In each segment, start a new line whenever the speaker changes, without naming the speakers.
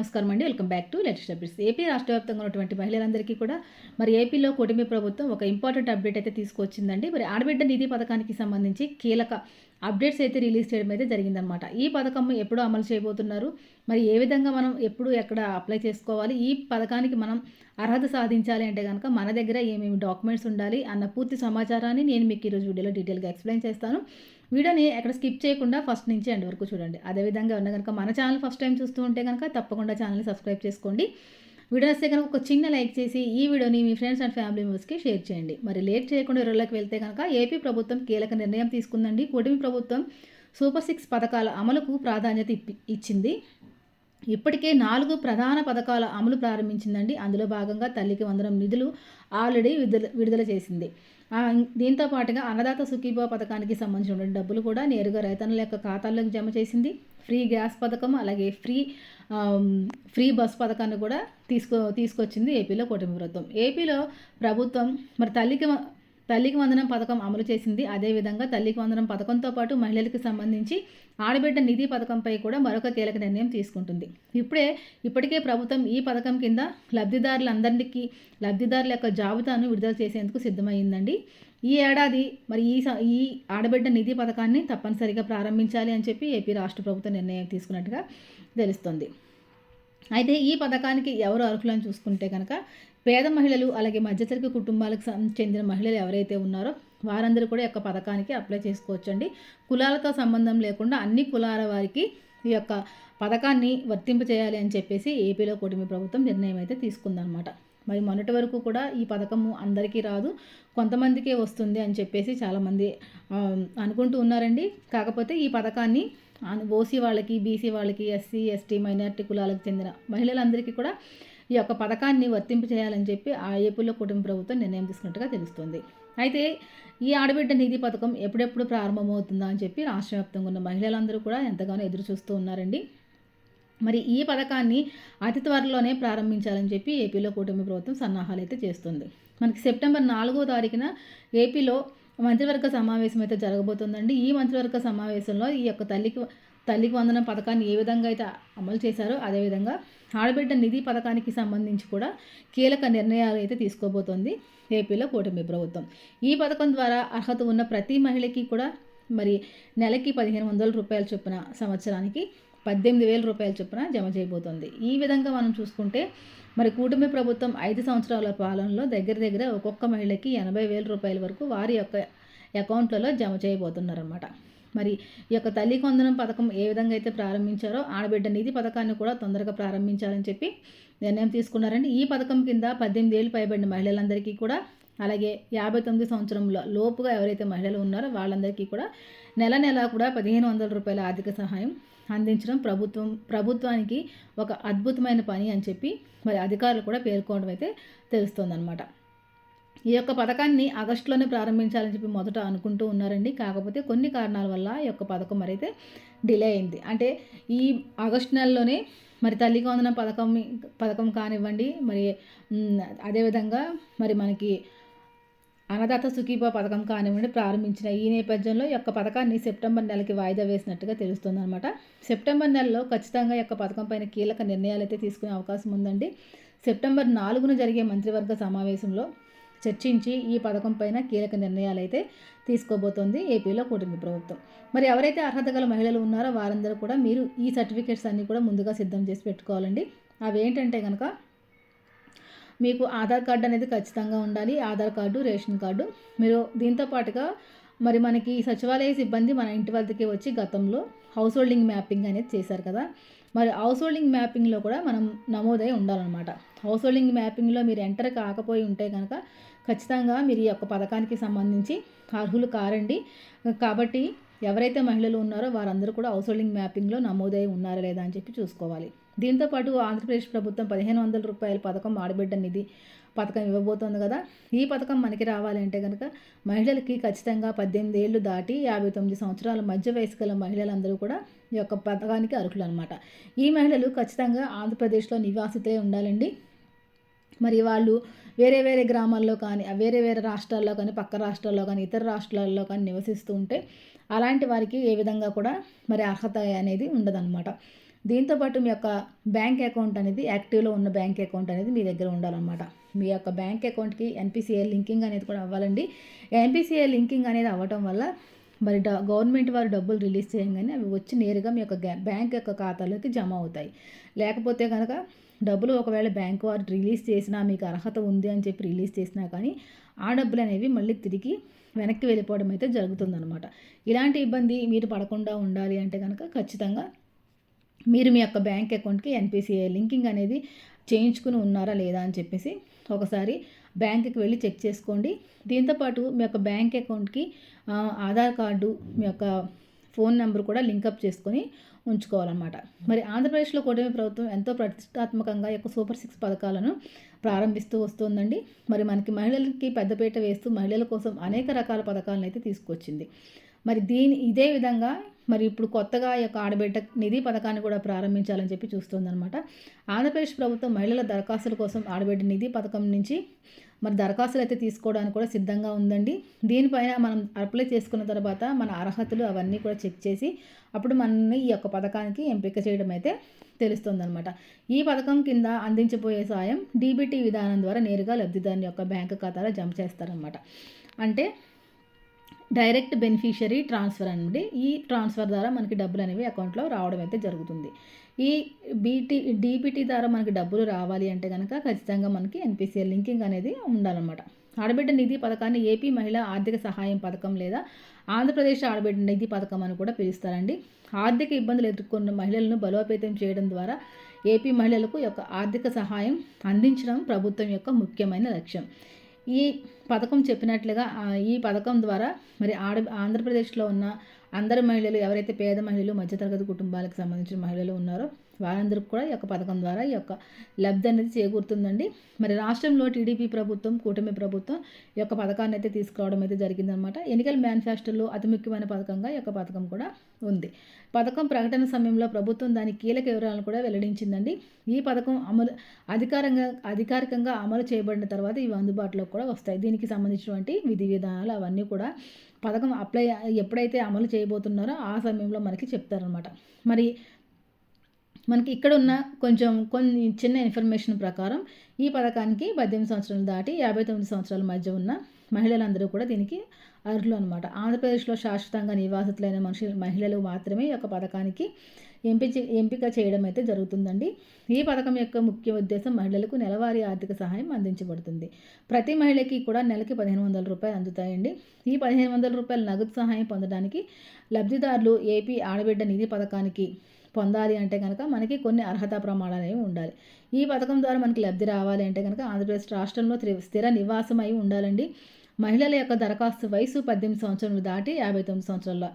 నమస్కారం అండి. Welcome back to latest updates. AP రాష్ట్ర వ్యాప్తంగా ఉన్నటువంటి మహిళలందరికీ కూడా మరి ఏపీలో కూటమి ప్రభుత్వం ఒక ఇంపార్టెంట్ అప్డేట్ అయితే తీసుకొచ్చిందండి. మరి ఆడబిడ్డ నిధి పథకానికి సంబంధించి కీలక అప్డేట్స్ అయితే రిలీజ్ చేయడం అయితే జరిగిందనమాట ఈ పథకం ఎప్పుడు అమలు చేయబోతున్నారు. మరి ఏ విధంగా మనం ఎప్పుడు ఎక్కడ అప్లై చేసుకోవాలి? ఈ పథకానికి మనం అర్హత సాధించాలి అంటే కనుక మన దగ్గర ఏమేమి డాక్యుమెంట్స్ ఉండాలి అన్న పూర్తి సమాచారాన్ని నేను మీకు ఈరోజు వీడియోలో డీటెయిల్గా ఎక్స్ప్లెయిన్ చేస్తాను. వీడియోని ఎక్కడ స్కిప్ చేయకుండా ఫస్ట్ నుంచి ఎండ్ వరకు చూడండి. అదేవిధంగా ఉన్న కనుక మన ఛానల్ ఫస్ట్ టైం చూస్తూ ఉంటే కనుక తప్పకుండా ఛానల్ని సబ్స్క్రైబ్ చేసుకోండి. వీడియో వస్తే కనుక ఒక చిన్న లైక్ చేసి ఈ వీడియోని మీ ఫ్రెండ్స్ అండ్ ఫ్యామిలీ మెంబర్స్కి షేర్ చేయండి. మరి లేట్ చేయకుండా ఇరవైలోకి వెళ్తే కనుక ఏపీ ప్రభుత్వం కీలక నిర్ణయం తీసుకుందండి. కూటమి ప్రభుత్వం సూపర్ సిక్స్ పథకాల అమలుకు ప్రాధాన్యత ఇచ్చింది. ఇప్పటికే నాలుగు ప్రధాన పథకాల అమలు ప్రారంభించిందండి. అందులో భాగంగా తల్లికి వందనం నిధులు ఆల్రెడీ విడుదల విడుదల చేసింది. దీంతో పాటుగా అన్నదాత సుఖీభా పథకానికి సంబంధించిన డబ్బులు కూడా నేరుగా రైతన్నుల యొక్క ఖాతాల్లోకి జమ చేసింది. ఫ్రీ గ్యాస్ పథకం అలాగే ఫ్రీ ఫ్రీ బస్ పథకాన్ని కూడా తీసుకో తీసుకొచ్చింది ఏపీలో కూటమి ప్రభుత్వం. ఏపీలో ప్రభుత్వం మరి తల్లికి తల్లికి వందనం పథకం అమలు చేసింది. అదేవిధంగా తల్లికి వందనం పథకంతో పాటు మహిళలకు సంబంధించి ఆడబిడ్డ నిధి పథకంపై కూడా మరొక కీలక నిర్ణయం తీసుకుంటుంది. ఇప్పుడే ఇప్పటికే ప్రభుత్వం ఈ పథకం కింద లబ్ధిదారులందరికీ లబ్ధిదారుల యొక్క జాబితాను విడుదల చేసేందుకు సిద్ధమైందండి. ఈ ఏడాది మరి ఈ ఈ ఆడబిడ్డ నిధి పథకాన్ని తప్పనిసరిగా ప్రారంభించాలి అని చెప్పి ఏపీ రాష్ట్ర ప్రభుత్వం నిర్ణయం తీసుకున్నట్టుగా తెలుస్తుంది. అయితే ఈ పథకానికి ఎవరు అర్హులను చూసుకుంటే కనుక పేద మహిళలు అలాగే మధ్యతరగతి కుటుంబాలకు చెందిన మహిళలు ఎవరైతే ఉన్నారో వారందరూ కూడా యొక్క పథకానికి అప్లై చేసుకోవచ్చండి. కులాలతో సంబంధం లేకుండా అన్ని కులాల వారికి ఈ యొక్క పథకాన్ని వర్తింపచేయాలి అని చెప్పేసి ఏపీలో కూటమి ప్రభుత్వం నిర్ణయం అయితే తీసుకుందనమాట మరి మొన్నటి వరకు కూడా ఈ పథకము అందరికీ రాదు కొంతమందికే వస్తుంది అని చెప్పేసి చాలామంది అనుకుంటూ ఉన్నారండి. కాకపోతే ఈ పథకాన్ని ఓసీ వాళ్ళకి బీసీ వాళ్ళకి ఎస్సీ ఎస్టీ మైనార్టీ కులాలకు చెందిన మహిళలందరికీ కూడా ఈ యొక్క పథకాన్ని వర్తింపు చేయాలని చెప్పి ఆ ఏపీలో కుటుంబ ప్రభుత్వం నిర్ణయం తీసుకున్నట్టుగా తెలుస్తుంది. అయితే ఈ ఆడబిడ్డ నిధి పథకం ఎప్పుడెప్పుడు ప్రారంభమవుతుందా అని చెప్పి రాష్ట్ర వ్యాప్తంగా ఉన్న మహిళలందరూ కూడా ఎంతగానో ఎదురు చూస్తూ ఉన్నారండి. మరి ఈ పథకాన్ని అతి త్వరలోనే ప్రారంభించాలని చెప్పి ఏపీలో కూటమి ప్రభుత్వం సన్నాహాలు అయితే చేస్తుంది. మనకి సెప్టెంబర్ నాలుగో తారీఖున ఏపీలో మంత్రివర్గ సమావేశం అయితే జరగబోతుందండి. ఈ మంత్రివర్గ సమావేశంలో ఈ యొక్క తల్లికి తల్లికి వందనం పథకాన్ని ఏ విధంగా అయితే అమలు చేశారో అదేవిధంగా ఆడబిడ్డ నిధి పథకానికి సంబంధించి కూడా కీలక నిర్ణయాలు అయితే తీసుకోబోతోంది ఏపీలో కూటమి ప్రభుత్వం. ఈ పథకం ద్వారా అర్హత ఉన్న ప్రతి మహిళకి కూడా మరి నెలకి పదిహేను వందల రూపాయల చొప్పున సంవత్సరానికి పద్దెనిమిది వేల రూపాయల చొప్పున జమ చేయబోతోంది. ఈ విధంగా మనం చూసుకుంటే మరి కూటమి ప్రభుత్వం ఐదు సంవత్సరాల పాలనలో దగ్గర దగ్గర ఒక్కొక్క మహిళకి ఎనభై వేల రూపాయల వరకు వారి యొక్క అకౌంట్లలో జమ చేయబోతున్నారన్నమాట. మరి ఈ యొక్క తల్లి కొందనం పథకం ఏ విధంగా అయితే ప్రారంభించారో ఆడబిడ్డ నిధి పథకాన్ని కూడా తొందరగా ప్రారంభించాలని చెప్పి నిర్ణయం తీసుకున్నారండి. ఈ పథకం కింద పద్దెనిమిది ఏళ్ళు పైబడిన మహిళలందరికీ కూడా అలాగే యాభై తొమ్మిది సంవత్సరంలో లోపుగా ఎవరైతే మహిళలు ఉన్నారో వాళ్ళందరికీ కూడా నెల నెల కూడా పదిహేను వందల రూపాయల ఆర్థిక సహాయం అందించడం ప్రభుత్వం ప్రభుత్వానికి ఒక అద్భుతమైన పని అని చెప్పి మరి అధికారులు కూడా పేర్కొనడం అయితే తెలుస్తుందన్నమాట. ఈ యొక్క పథకాన్ని ఆగస్టులోనే ప్రారంభించాలని చెప్పి మొదట అనుకుంటూ ఉన్నారండి. కాకపోతే కొన్ని కారణాల వల్ల ఈ యొక్క పథకం మరైతే డిలే అయింది. అంటే ఈ ఆగస్టు నెలలోనే మరి తల్లి వందన పథకం పథకం కానివ్వండి మరి అదేవిధంగా మరి మనకి అన్నదాత సుఖీప పథకం కానివ్వండి ప్రారంభించిన ఈ నేపథ్యంలో ఈ యొక్క పథకాన్ని సెప్టెంబర్ నెలకి వాయిదా వేసినట్టుగా తెలుస్తుందన్నమాట. సెప్టెంబర్ నెలలో ఖచ్చితంగా యొక్క పథకం పైన కీలక నిర్ణయాలు అయితే తీసుకునే అవకాశం ఉందండి. సెప్టెంబర్ నాలుగున జరిగే మంత్రివర్గ సమావేశంలో చర్చించి ఈ పథకం పైన కీలక నిర్ణయాలు అయితే తీసుకోబోతోంది ఏపీలో కూటమి ప్రభుత్వం. మరి ఎవరైతే అర్హత గల మహిళలు ఉన్నారో వారందరూ కూడా మీరు ఈ సర్టిఫికేట్స్ అన్నీ కూడా ముందుగా సిద్ధం చేసి పెట్టుకోవాలండి. అవి ఏంటంటే కనుక మీకు ఆధార్ కార్డు అనేది ఖచ్చితంగా ఉండాలి. Aadhaar card ration card. మీరు దీంతో పాటుగా మరి మనకి సచివాలయ సిబ్బంది మన ఇంటి వద్దకి వచ్చి గతంలో హౌస్ హోల్డింగ్ మ్యాపింగ్ అనేది చేశారు కదా. మరి హౌస్ హోల్డింగ్ మ్యాపింగ్లో కూడా మనం నమోదై ఉండాలన్నమాట. హౌస్ హోల్డింగ్ మ్యాపింగ్లో మీరు ఎంటర్ కాకపోయి ఉంటే కనుక ఖచ్చితంగా మీరు ఈ యొక్క పథకానికి సంబంధించి అర్హులు కారండి. కాబట్టి ఎవరైతే మహిళలు ఉన్నారో వారందరూ కూడా హౌస్ హోల్డింగ్ మ్యాపింగ్లో నమోదై ఉన్నారా లేదా అని చెప్పి చూసుకోవాలి. దీంతోపాటు ఆంధ్రప్రదేశ్ ప్రభుత్వం పదిహేను వందల రూపాయల పథకం ఆడబిడ్డ నిధి పథకం ఇవ్వబోతోంది కదా. ఈ పథకం మనకి రావాలంటే కనుక మహిళలకి ఖచ్చితంగా పద్దెనిమిది ఏళ్ళు దాటి యాభై తొమ్మిది సంవత్సరాల మధ్య వయసు గల మహిళలందరూ కూడా ఈ యొక్క పథకానికి అర్హులు అనమాట ఈ మహిళలు ఖచ్చితంగా ఆంధ్రప్రదేశ్లో నివాసితే ఉండాలండి. మరి వాళ్ళు వేరే వేరే గ్రామాల్లో కానీ వేరే వేరే రాష్ట్రాల్లో కానీ పక్క రాష్ట్రాల్లో కానీ ఇతర రాష్ట్రాల్లో కానీ నివసిస్తూ ఉంటే అలాంటి వారికి ఏ విధంగా కూడా మరి అర్హత అనేది ఉండదన్నమాట. దీంతోపాటు మీ యొక్క బ్యాంక్ అకౌంట్ అనేది యాక్టివ్లో ఉన్న బ్యాంక్ అకౌంట్ అనేది మీ దగ్గర ఉండాలన్నమాట. మీ యొక్క బ్యాంక్ అకౌంట్కి ఎన్పిసిఐ లింకింగ్ అనేది కూడా అవ్వాలండి. ఎన్పిసిఐ లింకింగ్ అనేది అవ్వటం వల్ల మరి డ గవర్నమెంట్ వారు డబ్బులు రిలీజ్ చేయగానే అవి వచ్చి నేరుగా మీ యొక్క బ్యాంక్ యొక్క ఖాతాలోకి జమ అవుతాయి. లేకపోతే కనుక డబ్బులు ఒకవేళ బ్యాంక్ వారు రిలీజ్ చేసినా మీకు అర్హత ఉంది అని చెప్పి రిలీజ్ చేసినా కానీ ఆ డబ్బులు అనేవి మళ్ళీ తిరిగి వెనక్కి వెళ్ళిపోవడం అయితే జరుగుతుందనమాట ఇలాంటి ఇబ్బంది మీరు పడకుండా ఉండాలి అంటే కనుక ఖచ్చితంగా మీరు మీ యొక్క బ్యాంక్ అకౌంట్కి ఎన్పిసిఐ లింకింగ్ అనేది చేయించుకుని ఉన్నారా లేదా అని చెప్పేసి ఒకసారి బ్యాంక్కి వెళ్ళి చెక్ చేసుకోండి. దీంతోపాటు మీ యొక్క బ్యాంక్ అకౌంట్కి ఆధార్ కార్డు మీ యొక్క ఫోన్ నెంబర్ కూడా లింకప్ చేసుకొని ఉంచుకోవాలన్నమాట. మరి ఆంధ్రప్రదేశ్లో కూటమి ప్రభుత్వం ఎంతో ప్రతిష్టాత్మకంగా యొక్క సూపర్ సిక్స్ పథకాలను ప్రారంభిస్తూ వస్తుందండి. మరి మనకి మహిళలకి పెద్దపీట వేస్తూ మహిళల కోసం అనేక రకాల పథకాలను అయితే తీసుకొచ్చింది. మరి దీని ఇదే విధంగా మరి ఇప్పుడు కొత్తగా ఈ యొక్క ఆడబిడ్డ నిధి పథకాన్ని కూడా ప్రారంభించాలని చెప్పి చూస్తుందన్నమాట. ఆంధ్రప్రదేశ్ ప్రభుత్వం మహిళల దరఖాస్తుల కోసం ఆడబిడ్డ నిధి పథకం నుంచి మరి దరఖాస్తులు అయితే తీసుకోవడానికి కూడా సిద్ధంగా ఉందండి. దీనిపైన మనం అప్లై చేసుకున్న తర్వాత మన అర్హతలు అవన్నీ కూడా చెక్ చేసి అప్పుడు మనల్ని ఈ యొక్క పథకానికి ఎంపిక చేయడం అయితే తెలుస్తుందన్నమాట. ఈ పథకం కింద అందించబోయే సాయం డీబీటీ విధానం ద్వారా నేరుగా లబ్ధిదారుని యొక్క బ్యాంకు ఖాతాలో జమ చేస్తారనమాట అంటే డైరెక్ట్ బెనిఫిషియరీ ట్రాన్స్ఫర్ అండి. ఈ ట్రాన్స్ఫర్ ద్వారా మనకి డబ్బులు అనేవి అకౌంట్లో రావడం అయితే జరుగుతుంది. ఈ బీటీ డీబీటీ ద్వారా మనకి డబ్బులు రావాలి అంటే కనుక ఖచ్చితంగా మనకి ఎన్పిసిఎల్ లింకింగ్ అనేది ఉండాలన్నమాట. ఆడబిడ్డ నిధి పథకాన్ని ఏపీ మహిళా ఆర్థిక సహాయం పథకం లేదా ఆంధ్రప్రదేశ్ ఆడబిడ్డ నిధి పథకం అని కూడా పిలుస్తారండి. ఆర్థిక ఇబ్బందులు ఎదుర్కొన్న మహిళలను బలోపేతం చేయడం ద్వారా ఏపీ మహిళలకు యొక్క ఆర్థిక సహాయం అందించడం ప్రభుత్వం యొక్క ముఖ్యమైన లక్ష్యం. ఈ పథకం చెప్పినట్లుగా ఈ పథకం ద్వారా మరి ఆడ ఆంధ్రప్రదేశ్లో ఉన్న అందరు మహిళలు ఎవరైతే పేద మహిళలు మధ్యతరగతి కుటుంబాలకు సంబంధించిన మహిళలు ఉన్నారో వారందరికీ కూడా ఈ యొక్క పథకం ద్వారా ఈ యొక్క లబ్ధి అనేది చేకూరుతుందండి. మరి రాష్ట్రంలో టీడీపీ ప్రభుత్వం కూటమి ప్రభుత్వం ఈ యొక్క పథకాన్ని అయితే తీసుకురావడం అయితే జరిగిందనమాట ఎన్నికల మేనిఫెస్టోలో అతి ముఖ్యమైన పథకంగా ఈ యొక్క పథకం కూడా ఉంది. పథకం ప్రకటన సమయంలో ప్రభుత్వం దాని కీలక వివరాలను కూడా వెల్లడించిందండి. ఈ పథకం అమలు అధికారంగా అధికారికంగా అమలు చేయబడిన తర్వాత ఇవి అందుబాటులోకి కూడా వస్తాయి. దీనికి సంబంధించినటువంటి విధి విధానాలు అవన్నీ కూడా పథకం అప్లై ఎప్పుడైతే అమలు చేయబోతున్నారో ఆ సమయంలో మనకి చెప్తారనమాట మరి మనకి ఇక్కడ ఉన్న కొంచెం కొన్ని చిన్న ఇన్ఫర్మేషన్ ప్రకారం ఈ పథకానికి పద్దెనిమిది సంవత్సరాలు దాటి యాభై తొమ్మిది సంవత్సరాల మధ్య ఉన్న మహిళలందరూ కూడా దీనికి అర్హులు అనమాట ఆంధ్రప్రదేశ్లో శాశ్వతంగా నివాసితులైన మనుషులు మహిళలు మాత్రమే ఈ యొక్క పథకానికి ఎంపిక ఎంపిక చేయడం అయితే జరుగుతుందండి. ఈ పథకం యొక్క ముఖ్య ఉద్దేశం మహిళలకు నెలవారీ ఆర్థిక సహాయం అందించబడుతుంది. ప్రతి మహిళకి కూడా నెలకి పదిహేను వందల రూపాయలు అందుతాయండి. ఈ పదిహేను వందల రూపాయల నగదు సహాయం పొందడానికి లబ్ధిదారులు ఏపీ ఆడబిడ్డ నిధి పథకానికి పొందాలి అంటే కనుక మనకి కొన్ని అర్హత ప్రమాణాలు అనేవి ఉండాలి. ఈ పథకం ద్వారా మనకి లబ్ధి రావాలి అంటే కనుక ఆంధ్రప్రదేశ్ రాష్ట్రంలో స్థిర- నివాసం అయి ఉండాలండి. మహిళల యొక్క దరఖాస్తు వయసు పద్దెనిమిది సంవత్సరాలు దాటి యాభై తొమ్మిది సంవత్సరాల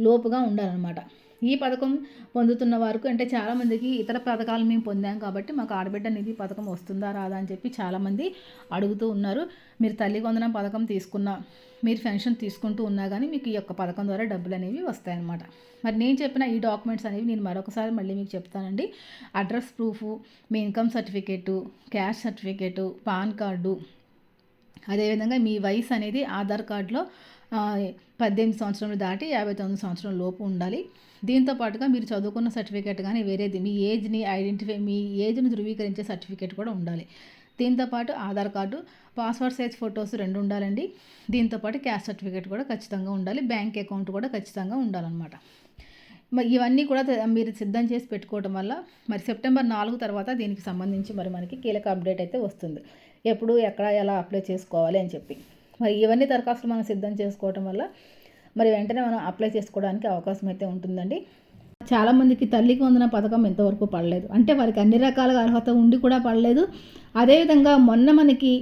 లోపుగా ఉండాలన్నమాట. ఈ పథకం పొందుతున్న వారికి అంటే చాలామందికి ఇతర పథకాలు మేము పొందాం కాబట్టి మాకు ఆడబిడ్డ నిధి పథకం వస్తుందా రాదా అని చెప్పి చాలామంది అడుగుతూ ఉన్నారు. మీరు తల్లి వందనం పథకం తీసుకున్నా మీరు పెన్షన్ తీసుకుంటూ ఉన్నా కానీ మీకు ఈ యొక్క పథకం ద్వారా డబ్బులు అనేవి వస్తాయన్నమాట. మరి నేను చెప్పిన ఈ డాక్యుమెంట్స్ అనేవి నేను మరొకసారి మళ్ళీ మీకు చెప్తానండి. అడ్రస్ ప్రూఫ్ మీ income certificate caste certificate PAN card అదేవిధంగా మీ వయసు అనేది ఆధార్ కార్డులో పద్దెనిమిది సంవత్సరాలు దాటి యాభై తొమ్మిది సంవత్సరం లోపు ఉండాలి. దీంతో పాటుగా మీరు చదువుకున్న సర్టిఫికేట్ కానీ వేరేది మీ ఏజ్ని ఐడెంటిఫై మీ ఏజ్ని ధృవీకరించే సర్టిఫికేట్ కూడా ఉండాలి. దీంతో పాటు Aadhaar card passport size photos రెండు ఉండాలండి. దీంతో పాటు క్యాష్ సర్టిఫికేట్ కూడా ఖచ్చితంగా ఉండాలి. బ్యాంక్ అకౌంట్ కూడా ఖచ్చితంగా ఉండాలన్నమాట. ఇవన్నీ కూడా మీరు సిద్ధం చేసి పెట్టుకోవడం వల్ల మరి సెప్టెంబర్ నాలుగు తర్వాత దీనికి సంబంధించి మరి మనకి కీలక అప్డేట్ అయితే వస్తుంది. ఎప్పుడు ఎక్కడ ఎలా అప్లై చేసుకోవాలి అని చెప్పి. మరి ఇవన్నీ దరఖాస్తులు మనం సిద్ధం చేసుకోవటం వల్ల మరి వెంటనే మనం అప్లై చేసుకోవడానికి అవకాశం అయితే ఉంటుందండి. చాలామందికి తల్లికి వందన పథకం ఇంతవరకు పడలేదు. అంటే వారికి అన్ని రకాలుగా అర్హత ఉండి కూడా పడలేదు. అదేవిధంగా మొన్న మనకి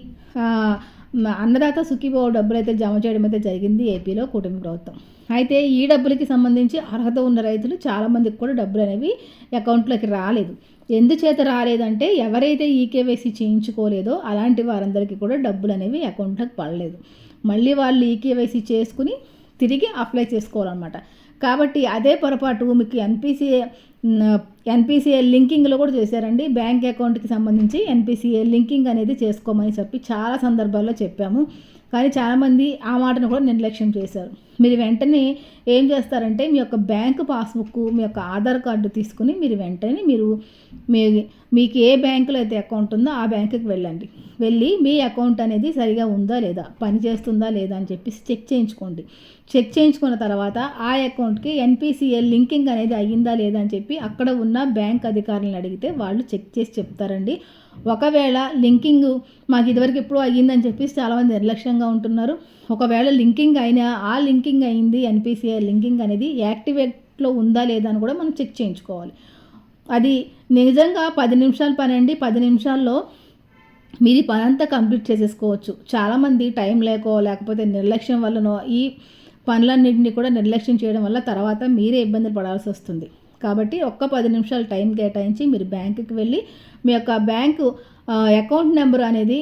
అన్నదాత సుఖీభో డబ్బులు అయితే జమ చేయడం అయితే జరిగింది ఏపీలో కూటమి ప్రభుత్వం. అయితే ఈ డబ్బులకి సంబంధించి అర్హత ఉన్న రైతులు చాలామందికి కూడా డబ్బులు అనేవి అకౌంట్లోకి రాలేదు. ఎందుచేత రాలేదంటే ఎవరైతే ఈకేవైసీ చేయించుకోలేదో అలాంటి వారందరికీ కూడా డబ్బులు అనేవి అకౌంట్లోకి పడలేదు. మళ్ళీ వాళ్ళు ఈకేవైసీ చేసుకుని తిరిగి అప్లై చేసుకోవాలన్నమాట. కాబట్టి అదే పొరపాటు మీకు ఎన్పిసిఏ ఎన్పిసిఏ లింకింగ్లో కూడా చేశారండి. బ్యాంక్ అకౌంట్కి సంబంధించి ఎన్పిసిఏ లింకింగ్ అనేది చేసుకోమని చెప్పి చాలా సందర్భాల్లో చెప్పాము. కానీ చాలామంది ఆ మాటను కూడా నిర్లక్ష్యం చేశారు. మీరు వెంటనే ఏం చేస్తారంటే మీ యొక్క బ్యాంక్ పాస్బుక్ మీ యొక్క ఆధార్ కార్డు తీసుకుని మీరు వెంటనే మీరు మీ మీకు ఏ బ్యాంకులో అయితే అకౌంట్ ఉందో ఆ బ్యాంకుకి వెళ్ళండి. వెళ్ళి మీ అకౌంట్ అనేది సరిగా ఉందా లేదా పని చేస్తుందా లేదా అని చెప్పేసి చెక్ చేయించుకోండి. చెక్ చేయించుకున్న తర్వాత ఆ అకౌంట్కి ఎన్పిసిఎల్ లింకింగ్ అనేది అయ్యిందా లేదా అని చెప్పి అక్కడ ఉన్న బ్యాంక్ అధికారులను అడిగితే వాళ్ళు చెక్ చేసి చెప్తారండి. ఒకవేళ లింకింగ్ మాకు ఇదివరకు ఎప్పుడూ అయ్యిందని చెప్పేసి చాలామంది నిర్లక్ష్యంగా ఉంటున్నారు. ఒకవేళ లింకింగ్ అయినా ఆ లింకింగ్ అయింది ఎన్పిసిఐ లింకింగ్ అనేది యాక్టివేట్లో ఉందా లేదా అని కూడా మనం చెక్ చేయించుకోవాలి. అది నిజంగా పది నిమిషాల పని అండి పది నిమిషాల్లో మీరు పని అంతా కంప్లీట్ చేసేసుకోవచ్చు. చాలామంది టైం లేకో లేకపోతే నిర్లక్ష్యం వల్లనో ఈ పనులన్నింటినీ కూడా నిర్లక్ష్యం చేయడం వల్ల తర్వాత మీరే ఇబ్బందులు పడాల్సి వస్తుంది. కాబట్టి ఒక్క పది నిమిషాలు టైం కేటాయించి మీరు బ్యాంకుకి వెళ్ళి మీ యొక్క బ్యాంకు అకౌంట్ నెంబర్ అనేది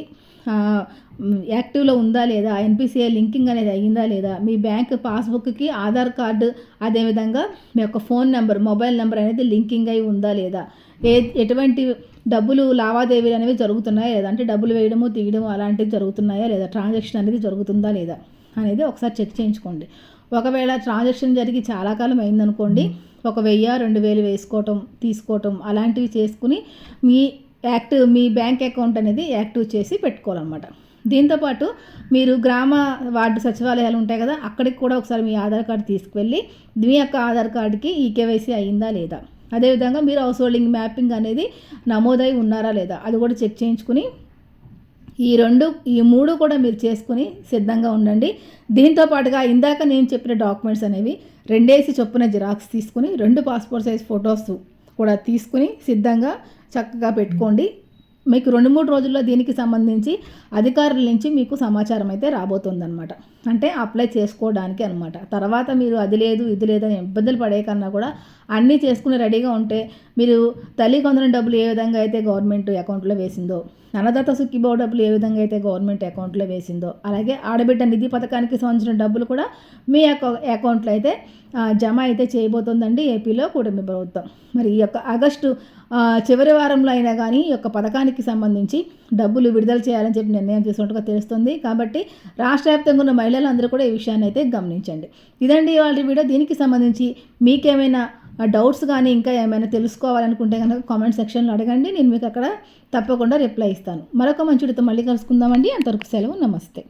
యాక్టివ్లో ఉందా లేదా? ఎన్పిసిఐ లింకింగ్ అనేది అయ్యిందా లేదా? మీ బ్యాంక్ పాస్బుక్కి ఆధార్ కార్డు అదేవిధంగా మీ యొక్క ఫోన్ నెంబర్ మొబైల్ నెంబర్ అనేది లింకింగ్ అయి ఉందా లేదా? ఏ ఎటువంటి డబ్బులు లావాదేవీలు అనేవి జరుగుతున్నాయా లేదా? అంటే డబ్బులు వేయడము తీయడము అలాంటివి జరుగుతున్నాయా లేదా? ట్రాన్సాక్షన్ అనేది జరుగుతుందా లేదా? అనేది ఒకసారి చెక్ చేయించుకోండి. ఒకవేళ ట్రాన్సాక్షన్ జరిగి చాలా కాలం అయిందనుకోండి ఒక వెయ్యి రెండు వేలు వేసుకోవటం తీసుకోవటం అలాంటివి చేసుకుని మీ యాక్టివ్ మీ బ్యాంక్ అకౌంట్ అనేది యాక్టివ్ చేసి పెట్టుకోవాలన్నమాట. దీంతోపాటు మీరు గ్రామ వార్డు సచివాలయాలు ఉంటాయి కదా అక్కడికి కూడా ఒకసారి మీ ఆధార్ కార్డు తీసుకువెళ్ళి మీ యొక్క ఆధార్ కార్డుకి ఈ కేవైసీ అయిందా లేదా? అదేవిధంగా మీరు హౌస్ హోల్డింగ్ మ్యాపింగ్ అనేది నమోదై ఉన్నారా లేదా? అది కూడా చెక్ చేయించుకుని ఈ రెండు ఈ మూడు కూడా మీరు చేసుకుని సిద్ధంగా ఉండండి. దీంతో పాటుగా ఇందాక నేను చెప్పిన డాక్యుమెంట్స్ అనేవి రెండేసి చొప్పున జిరాక్స్ తీసుకుని రెండు పాస్పోర్ట్ సైజ్ ఫొటోస్ కూడా తీసుకుని సిద్ధంగా చక్కగా పెట్టుకోండి. మీకు రెండు మూడు రోజుల్లో దీనికి సంబంధించి అధికారుల నుంచి మీకు సమాచారం అయితే రాబోతుందనమాట అంటే అప్లై చేసుకోవడానికి అనమాట తర్వాత మీరు అది లేదు ఇది లేదని ఇబ్బందులు పడే కన్నా కూడా అన్నీ చేసుకుని రెడీగా ఉంటే మీరు తల్లి కొందరం డబ్బులు ఏ విధంగా అయితే గవర్నమెంట్ అకౌంట్లో వేసిందో అన్నదాత సుఖీభావ డబ్బులు ఏ విధంగా అయితే గవర్నమెంట్ అకౌంట్లో వేసిందో అలాగే ఆడబిడ్డ నిధి పథకానికి సంబంధించిన డబ్బులు కూడా మీ యొక్క అకౌంట్లో అయితే జమ అయితే చేయబోతోందండి ఏపీలో కూటమి ప్రభుత్వం. మరి ఈ యొక్క ఆగస్టు చివరి వారంలో అయినా కానీ ఈ యొక్క పథకానికి సంబంధించి డబ్బులు విడుదల చేయాలని చెప్పి నిర్ణయం తీసుకున్నట్టుగా తెలుస్తుంది. కాబట్టి రాష్ట్ర వ్యాప్తంగా ఉన్న మహిళలందరూ కూడా ఈ విషయాన్ని అయితే గమనించండి. ఇదండి వాళ్ళ వీడియో. దీనికి సంబంధించి మీకేమైనా డౌట్స్ కానీ ఇంకా ఏమైనా తెలుసుకోవాలనుకుంటే కనుక కామెంట్ సెక్షన్లో అడగండి. నేను మీకు అక్కడ తప్పకుండా రిప్లై ఇస్తాను. మరొక మంచి మళ్ళీ కలుసుకుందామండి. అంతవరకు సెలవు. నమస్తే.